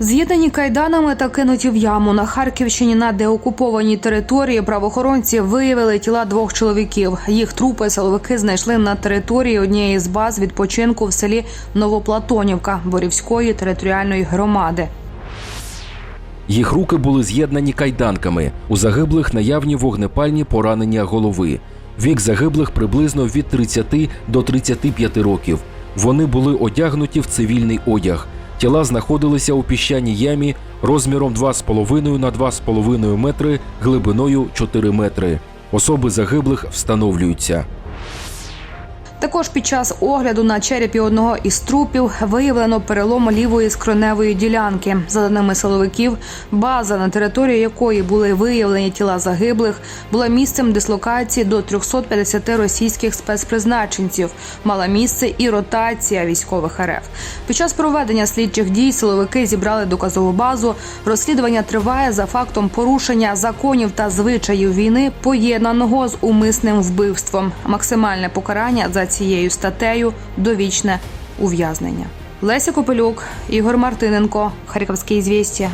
З'єднані кайданами та кинуті в яму на Харківщині на деокупованій території правоохоронці виявили тіла двох чоловіків. Їх трупи силовики знайшли на території однієї з баз відпочинку в селі Новоплатонівка Борівської територіальної громади. Їх руки були з'єднані кайданками. У загиблих наявні вогнепальні поранення голови. Вік загиблих приблизно від 30 до 35 років. Вони були одягнуті в цивільний одяг. Тіла знаходилися у піщаній ямі розміром 2,5 на 2,5 метри, глибиною 4 метри. Особи загиблих встановлюються. Також під час огляду на черепі одного із трупів виявлено перелом лівої скроневої ділянки. За даними силовиків, база, на території якої були виявлені тіла загиблих, була місцем дислокації до 350 російських спецпризначенців. Мала місце і ротація військових РФ. Під час проведення слідчих дій силовики зібрали доказову базу. Розслідування триває за фактом порушення законів та звичаїв війни, поєднаного з умисним вбивством. Максимальне покарання за цією статтею довічне ув'язнення. Леся Копелюк, Ігор Мартиненко, Харківські звістя.